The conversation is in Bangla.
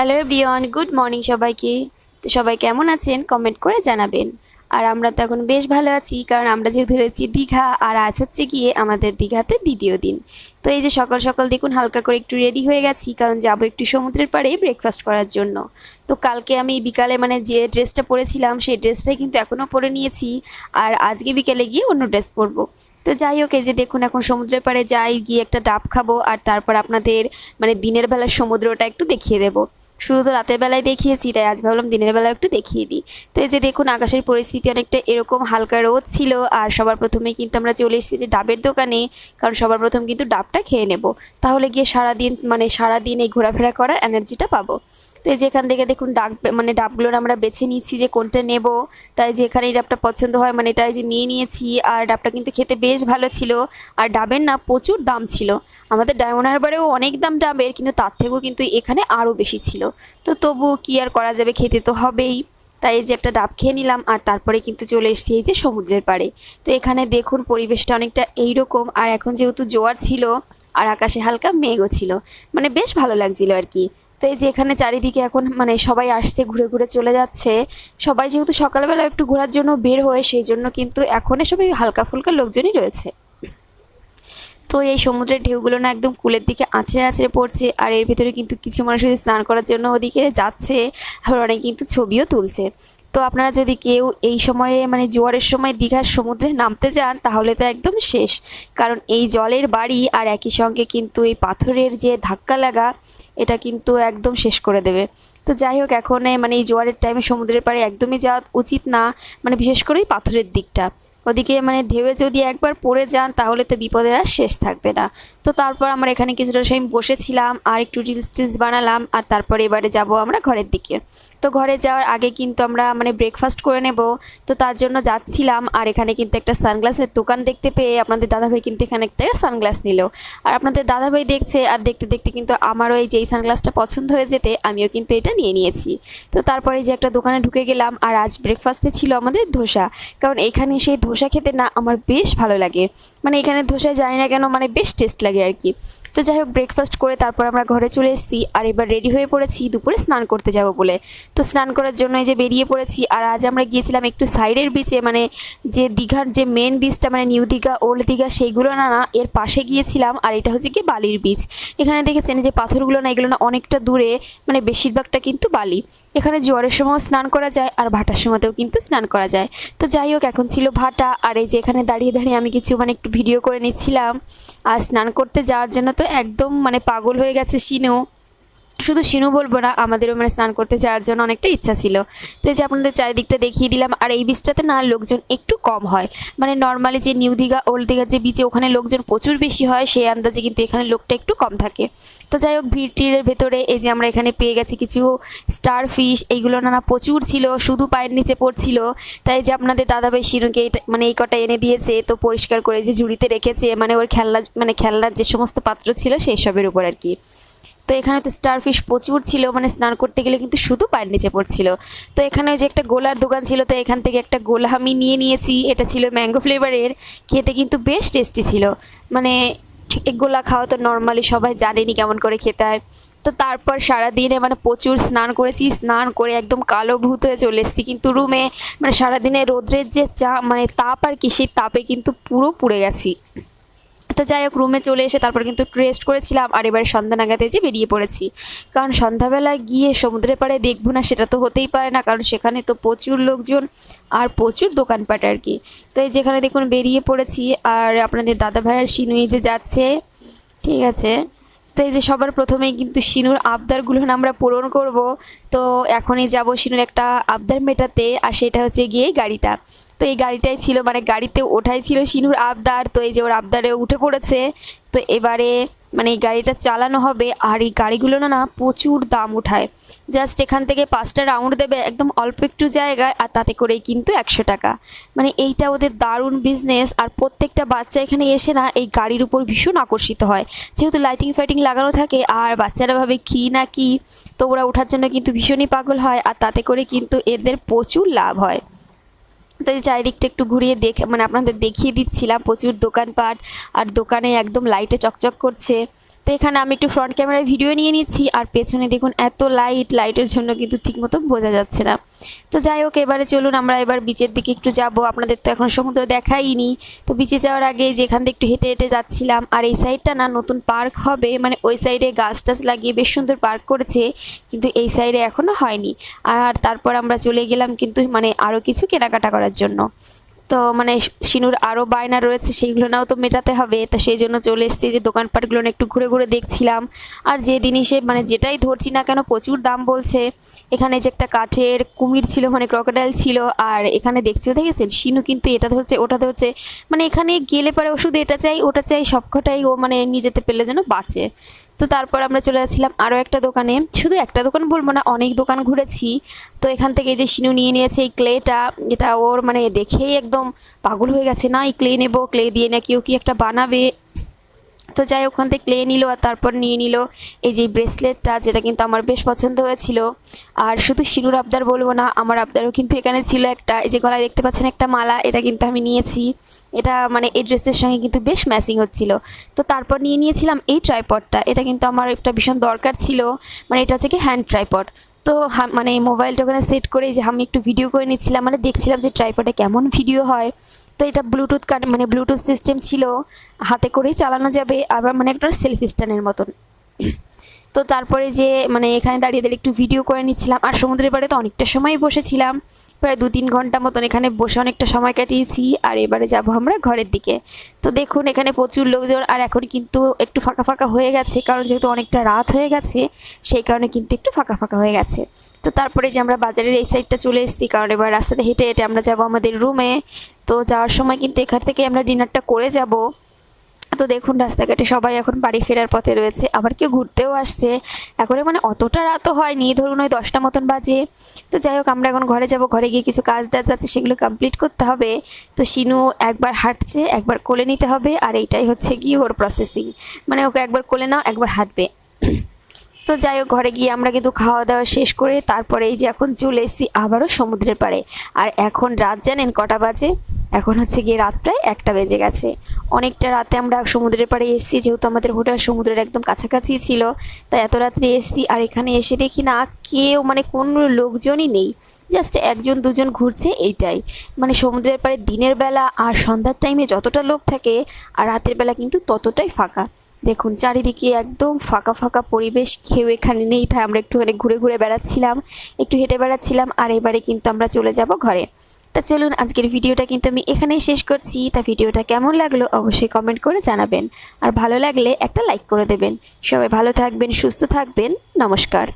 হ্যালো এভরিওয়ান গুড মর্নিং সবাইকে। তো সবাই কেমন আছেন? কমেন্ট করে জানাবেন। আর আমরা তো এখন বেশ ভালো আছি, কারণ আমরা যেহেতু রয়েছি দীঘা, আর আজ হচ্ছে গিয়ে আমাদের দীঘাতে দ্বিতীয় দিন। তো এই যে সকাল সকাল দেখুন, হালকা করে একটু রেডি হয়ে গেছি, কারণ যাব একটু সমুদ্রের পাড়ে ব্রেকফাস্ট করার জন্য। তো কালকে আমি বিকালে মানে যে ড্রেসটা পরেছিলাম, সেই ড্রেসটাই কিন্তু এখনও পরে নিয়েছি। আর আজকে বিকেলে গিয়ে অন্য ড্রেস পরবো। তো যাই হোক, এই যে দেখুন, এখন সমুদ্রের পাড়ে যাই, গিয়ে একটা ডাব খাব, আর তারপর আপনাদের মানে দিনের বেলা সমুদ্রটা একটু দেখিয়ে দেবো। শুধু তো রাতের বেলায় দেখিয়েছি, তাই আজ ভাবলাম দিনের বেলা একটু দেখিয়ে দিই। তো এই যে দেখুন, আকাশের পরিস্থিতি অনেকটা এরকম হালকা রোদ ছিল, আর সবার প্রথমে কিন্তু আমরা চলে এসেছি যে ডাবের দোকানে, কারণ সবার প্রথম কিন্তু ডাবটা খেয়ে নেব। তাহলে গিয়ে সারাদিন মানে সারাদিন এই ঘোরাফেরা করার এনার্জিটা পাবো। তো এই যে এখান থেকে দেখুন, ডাব মানে ডাবগুলোর আমরা বেছে নিচ্ছি যে কোনটা নেব। তাই যে এখানে এই ডাবটা পছন্দ হয় মানে এটা যে নিয়ে নিয়েছি, আর ডাবটা কিন্তু খেতে বেশ ভালো ছিল। আর ডাবের না, প্রচুর দাম ছিল। আমাদের ডায়মন্ড হারবারেও অনেক দাম ডাবের, কিন্তু তার থেকেও কিন্তু এখানে আরও বেশি ছিল। তো তবু কি আর করা যাবে? খেতে তো হবেই। তাই এই যে একটা ডাব খেয়ে নিলাম, আর তারপরে কিন্তু চলে এসেছি এই যে সমুদ্রের পাড়ে। তো এখানে দেখুন পরিবেশটা অনেকটা এইরকম, আর এখন যেহেতু জোয়ার ছিল, আর আকাশে হালকা মেঘও ছিল মানে বেশ ভালো লাগছিল আর কি। তো এই যে এখানে চারিদিকে এখন মানে সবাই আসছে, ঘুরে ঘুরে চলে যাচ্ছে। সবাই যেহেতু সকালবেলা একটু ঘোরার জন্য বের হয়ে, সেই জন্য কিন্তু এখন সবাই হালকা ফুলকা লোকজনই রয়েছে। তো এই সমুদ্রের ঢেউগুলো না একদম কুলের দিকে আছড়ে আছড়ে পড়ছে, আর এর ভিতরে কিন্তু কিছু মানুষ যদি স্নান করার জন্য ওদিকে যাচ্ছে, আবার অনেক কিন্তু ছবিও তুলছে। তো আপনারা যদি কেউ এই সময়ে মানে জোয়ারের সময় দীঘার সমুদ্রে নামতে যান, তাহলে তো একদম শেষ। কারণ এই জলের বাড়ি আর একই সঙ্গে কিন্তু এই পাথরের যে ধাক্কা লাগা, এটা কিন্তু একদম শেষ করে দেবে। তো যাই হোক, এখন মানে এই জোয়ারের টাইমে সমুদ্রের পাড়ে একদমই যাওয়া উচিত না মানে বিশেষ করে পাথরের দিকটা। ওদিকে মানে ঢেউয়ে যদি একবার পড়ে যান, তাহলে তো বিপদের আর শেষ থাকবে না। তো তারপর আমরা এখানে কিছুটা সময় বসেছিলাম, আর একটু রিলস টিলস বানালাম, আর তারপরে এবারে যাব আমরা ঘরের দিকে। তো ঘরে যাওয়ার আগে কিন্তু আমরা মানে ব্রেকফাস্ট করে নেব। তো তার জন্য যাচ্ছিলাম, আর এখানে কিন্তু একটা সানগ্লাসের দোকান দেখতে পেয়ে আপনাদের দাদাভাই কিন্তু এখানে একটা সানগ্লাস নিল। আর আপনাদের দাদাভাই দেখছে, আর দেখতে দেখতে কিন্তু আমারও এই যেই সানগ্লাসটা পছন্দ হয়ে যেতে, আমিও কিন্তু এটা নিয়ে নিয়েছি। তো তারপরে যে একটা দোকানে ঢুকে গেলাম, আর আজ ব্রেকফাস্টে ছিল আমাদের ধোসা। কারণ এখানে সেই ধোসা খেতে না আমার বেশ ভালো লাগে। মানে এখানে ধোসা জানি না কেন মানে বেশ টেস্ট লাগে আর কি। তো যাই হোক ব্রেকফাস্ট করে তারপর আমরা ঘরে চলে এসেছি আর এবার রেডি হয়ে পড়েছি দুপুরে স্নান করতে যাব বলে। তো স্নান করার জন্য এই যে বেরিয়ে পড়েছি আর আজ আমরা গিয়েছিলাম একটু সাইডের বিচে মানে যে দীঘার যে মেন বিচটা মানে নিউ দীঘা ওল্ড দীঘা, সেইগুলো না না, এর পাশে গিয়েছিলাম আর এটা হচ্ছে কি বালির বিচ এখানে দেখেছেন যে পাথরগুলো না, এগুলো না অনেকটা দূরে মানে বেশিরভাগটা কিন্তু বালি। এখানে জোয়ারের সময় স্নান করা যায় আর ভাটার সময়তেও কিন্তু স্নান করা যায়। তো যাই হোক, এখন ছিল ভাটা। আর এই যে এখানে দাঁড়িয়ে দাঁড়িয়ে আমি কিছু মানে একটু ভিডিও করে নিচ্ছিলাম। আর স্নান করতে যাওয়ার জন্য তো একদম মানে পাগল হয়ে গেছে শিনু শুধু শিনু বলব না, আমাদেরও মানে স্নান করতে যাওয়ার জন্য অনেকটা ইচ্ছা ছিল। তো যে আপনাদের চারিদিকটা দেখিয়ে দিলাম, আর এই বিচটাতে না লোকজন একটু কম হয়। মানে নর্মালি যে নিউ দীঘা ওল্ড দীঘার যে বিচে ওখানে লোকজন প্রচুর বেশি হয়, সেই আন্দাজে কিন্তু এখানে লোকটা একটু কম থাকে। তো যাই হোক ভিড়টির ভেতরে এই যে আমরা এখানে পেয়ে গেছি কিছু স্টার ফিশ এইগুলো নানা প্রচুর ছিল, শুধু পায়ের নিচে পড়ছিল। তাই যে আপনাদের দাদাভাই এটা মানে এই কটা এনে দিয়েছে, তো পরিষ্কার করে যে ঝুড়িতে রেখেছে মানে ওর খেলনা মানে খেলনার যে সমস্ত পাত্র ছিল, সেই সবের উপর আর কি। তো এখানে তো স্টারফিশ প্রচুর ছিল মানে স্নান করতে গেলে কিন্তু শুধু পায়ের নিচে পড়ছিল। তো এখানে যে একটা গোলার দোকান ছিল, তো এখান থেকে একটা গোলা আমি নিয়ে নিয়েছি, এটা ছিল ম্যাঙ্গো ফ্লেভারের খেতে কিন্তু বেশ টেস্টি ছিল। মানে এই গোলা খাওয়া তো নর্মালি সবাই জানেনি কেমন করে খেতে হয়। তো তারপর সারাদিনে মানে প্রচুর স্নান করেছি, স্নান করে একদম কালো ভূত হয়ে চলে এসেছি। কিন্তু রুমে মানে সারাদিনে রোদ্রের যে চা মানে তাপ আর কি, সেই তাপে কিন্তু পুরো পুড়ে গেছি। তো যাই হোক রুমে চলে এসে তারপর কিন্তু রেস্ট করেছিলাম। আর এবার সন্ধ্যা নাগাতে যে বেরিয়ে পড়েছি। কারণ সন্ধ্যাবেলা গিয়ে সমুদ্রের পাড়ে দেখব না, সেটা তো হতেই পারে না। কারণ সেখানে তো প্রচুর লোকজন আর প্রচুর দোকানপাট আর কি। তো এই যেখানে দেখুন বেরিয়ে পড়েছি। আর আপনাদের দাদা ভাইয়ের সিনুই যে যাচ্ছে, ঠিক আছে তো এই যে সবার প্রথমেই কিন্তু শিনুর আবদারগুলো আমরা পূরণ করব। তো এখনই যাব শিনুর একটা আবদার মেটাতে, আর সেটা হচ্ছে গিয়ে গাড়িটা। তো এই গাড়িটাই ছিল মানে গাড়িতে ওঠাই ছিল শিনুর আবদার। তো এই যে ওর আবদারে উঠে পড়েছে তো এবারে মানে এই গাড়িটা চালানো হবে, আর এই গাড়িগুলো না না প্রচুর দাম উঠায়। জাস্ট এখান থেকে পাঁচটা রাউন্ড দেবে, একদম অল্প একটু জায়গায়, আর তাতে করেই কিন্তু একশো টাকা। মানে এইটা ওদের দারুণ বিজনেস আর প্রত্যেকটা বাচ্চা এখানে এসে না, এই গাড়ির উপর ভীষণ আকর্ষিত হয়। যেহেতু লাইটিং ফাইটিং লাগানো থাকে, আর বাচ্চারা ভাবে কী না কি, তো ওরা ওঠার জন্য কিন্তু ভীষণই পাগল হয়, আর তাতে করে কিন্তু এদের প্রচুর লাভ হয়। তো এই চারিদিকটা একটু ঘুরিয়ে দেখে মানে আপনাদের দেখিয়ে দিচ্ছিলাম। প্রচুর দোকানপাট, আর দোকানে একদম লাইটে চকচক করছে। তো এখানে আমি একটু ফ্রন্ট ক্যামেরায় ভিডিও নিয়ে নিচ্ছি, আর পেছনে দেখুন এত লাইট লাইটের জন্য কিন্তু ঠিকমতো বোঝা যাচ্ছে না। তো যাই হোক, এবারে চলুন আমরা এবার বিচের দিকে একটু যাব। আপনাদের তো এখন সমুদ্র দেখাইনি। তো বিচে যাওয়ার আগে যেখান থেকে একটু হেঁটে হেঁটে যাচ্ছিলাম, আর এই সাইডটা না নতুন পার্ক হবে। মানে ওই সাইডে গাছ টাছ লাগিয়ে বেশ সুন্দর পার্ক করেছে, কিন্তু এই সাইডে এখনও হয়নি। আর তারপর আমরা চলে গেলাম কিন্তু মানে আরও কিছু কেনাকাটা করার জন্য। তো মানে শিনুর আরও বায়না রয়েছে সেইগুলো নাও তো মেটাতে হবে। তো সেই জন্য চলে এসেছি যে দোকানপাটগুলো একটু ঘুরে ঘুরে দেখছিলাম। আর যে জিনিসে মানে যেটাই ধরছি না কেন, প্রচুর দাম বলছে। এখানে যে একটা কাঠের কুমির ছিল মানে ক্রকোডাইল ছিল, আর এখানে দেখছেও দেখেছেন? শিনু কিন্তু এটা ধরছে, ওটা ধরছে। মানে এখানে গেলে পরে ওষুধ এটা চাই, ওটা চাই, সবকটাই ও মানে নিজেতে পেলে যেন বাঁচে। তো তারপর আমরা চলে যাচ্ছিলাম আরও একটা দোকানে। শুধু একটা দোকান বলব না, অনেক দোকান ঘুরেছি। তো এখান থেকে যে শিনু নিয়ে নিয়েছে এই ক্লেটা এটা ওর মানে দেখেই একদম পাগল হয়ে গেছে, না, এই ক্লে নেব, ক্লে দিয়ে না কেউ কি একটা বানাবে? তো যাই ওখান থেকে ক্লে নিল আর তারপর নিয়ে নিল। এই যে ব্রেসলেটটা যেটা কিন্তু আমার বেশ পছন্দ হয়েছিল। আর শুধু শিনুর আবদার বলব না, আমার আবদারও কিন্তু এখানে ছিল একটা। এই যে গলায় দেখতে পাচ্ছেন একটা মালা, এটা কিন্তু আমি নিয়েছি। এটা মানে এই ড্রেসের সঙ্গে কিন্তু বেশ ম্যাচিং হচ্ছিল। তো তারপর নিয়ে নিয়েছিলাম এই ট্রাইপডটা এটা কিন্তু আমার একটা ভীষণ দরকার ছিল। মানে এটা হচ্ছে কি হ্যান্ড ট্রাইপড তো মানে মোবাইলটা ওখানে সেট করে যে আমি একটু ভিডিও করে নিচ্ছিলাম মানে দেখছিলাম যে ট্রাইপডে কেমন ভিডিও হয়। তো এটা ব্লুটুথ কানে মানে ব্লুটুথ সিস্টেম ছিল, হাতে করেই চালানো যাবে, আবার মানে একটা সেলফি স্ট্যান্ডের মতন। তো তারপরে যে মানে এখানে দাঁড়িয়ে দাঁড়িয়ে একটু ভিডিও করে নিচ্ছিলাম। আর সমুদ্রের পাড়ে তো অনেকটা সময় বসেছিলাম। প্রায় দু তিন ঘণ্টা মতন এখানে বসে অনেকটা সময় কাটিয়েছি। আর এবারে যাব আমরা ঘরের দিকে। তো দেখুন, এখানে প্রচুর লোকজন। আর এখন কিন্তু একটু ফাঁকা ফাঁকা হয়ে গেছে। কারণ যেহেতু অনেকটা রাত হয়ে গেছে, সেই কারণে কিন্তু একটু ফাঁকা ফাঁকা হয়ে গেছে। তো তারপরে যে আমরা বাজারের এই সাইডটা চলে এসেছি। কারণ এবার রাস্তাতে হেঁটে হেঁটে আমরা যাব আমাদের রুমে তো যাওয়ার সময় কিন্তু এখান থেকে আমরা ডিনারটা করে যাব। তো দেখুন রাস্তাঘাটে সবাই এখন বাড়ি ফেরার পথে রয়েছে, আবার কেউ ঘুরতেও আসছে। এখন মানে অতটা রাতও হয়নি, ধরুন ওই দশটা মতন বাজে। তো যাই হোক, আমরা এখন ঘরে যাব, ঘরে গিয়ে কিছু কাজ দাজ আছে, সেগুলো কমপ্লিট করতে হবে। তো শিনু একবার হাঁটছে, একবার কোলে নিতে হবে, আর এইটাই হচ্ছে কি ওর প্রসেসিং মানে ওকে একবার কোলে নাও, একবার হাঁটবে। তো যাই হোক, ঘরে গিয়ে আমরা কিন্তু খাওয়া দাওয়া শেষ করে তারপরে এই যে এখন চলে এসেছি আবারও সমুদ্রের পাড়ে। আর এখন রাত জানেন কটা বাজে? এখন হচ্ছে গিয়ে রাত প্রায় একটা বেজে গেছে। অনেকটা রাতে আমরা সমুদ্রের পাড়ে এসেছি, যেহেতু আমাদের হোটেল সমুদ্রের একদম কাছাকাছি ছিল, তাই এত রাত্রে এসেছি। আর এখানে এসে দেখি না কেউ মানে কোনো লোকজনই নেই জাস্ট একজন দুজন ঘুরছে এইটাই। মানে সমুদ্রের পাড়ে দিনের বেলা আর সন্ধ্যার টাইমে যতটা লোক থাকে, আর রাতের বেলা কিন্তু ততটাই ফাঁকা। দেখুন, চারিদিকে একদম ফাঁকা ফাঁকা পরিবেশ, কেউ এখানে নেই, তাই আমরা একটুখানি ঘুরে ঘুরে বেড়াচ্ছিলাম, একটু হেঁটে বেড়াচ্ছিলাম, আর এবারে কিন্তু আমরা চলে যাব ঘরে। তা চলুন আজকের ভিডিওটা কিন্তু আমি এখানেই শেষ করছি। তা ভিডিওটা কেমন লাগল অবশ্যই কমেন্ট করে জানাবেন। আর ভালো লাগলে একটা লাইক করে দেবেন। সবাই ভালো থাকবেন, সুস্থ থাকবেন। নমস্কার।